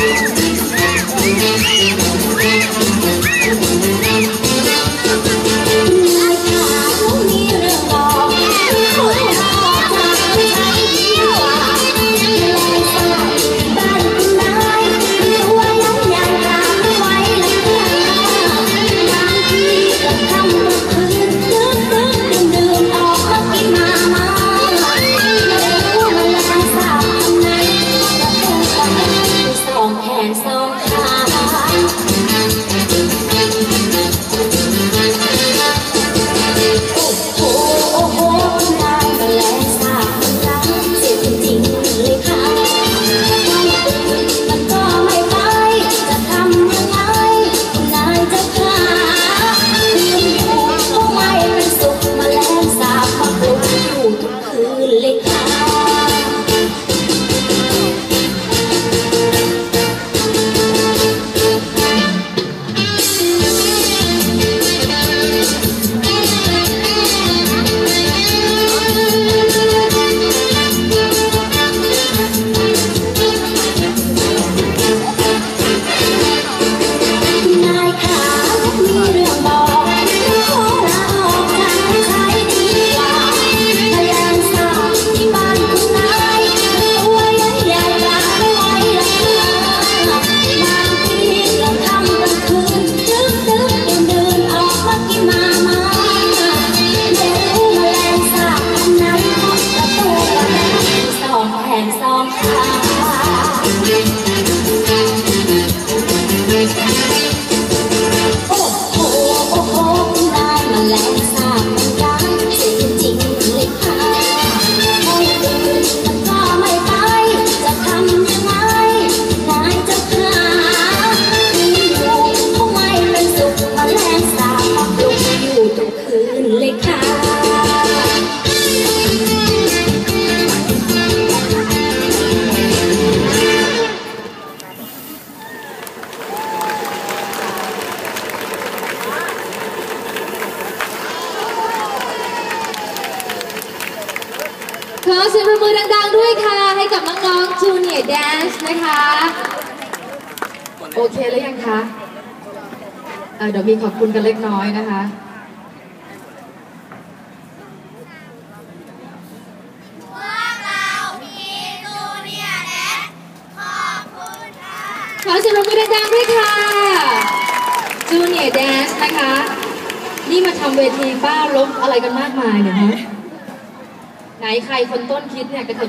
Música สียงประมือดังๆด้วยค่ะ ให้กับน้องๆจูเนียร์แดนซ์นะคะ โอเคแล้วยังคะเดี๋ยวมีขอบคุณกันเล็กน้อยนะคะขอเสียงประมือดังๆด้วยค่ะจูเนียร์แดนซ์นะคะ นี่มาทำเวทีป้าลบอะไรกันมากมายเนี่ยฮะ ไหนใครคนต้นคิดเนี่ยเป็นคน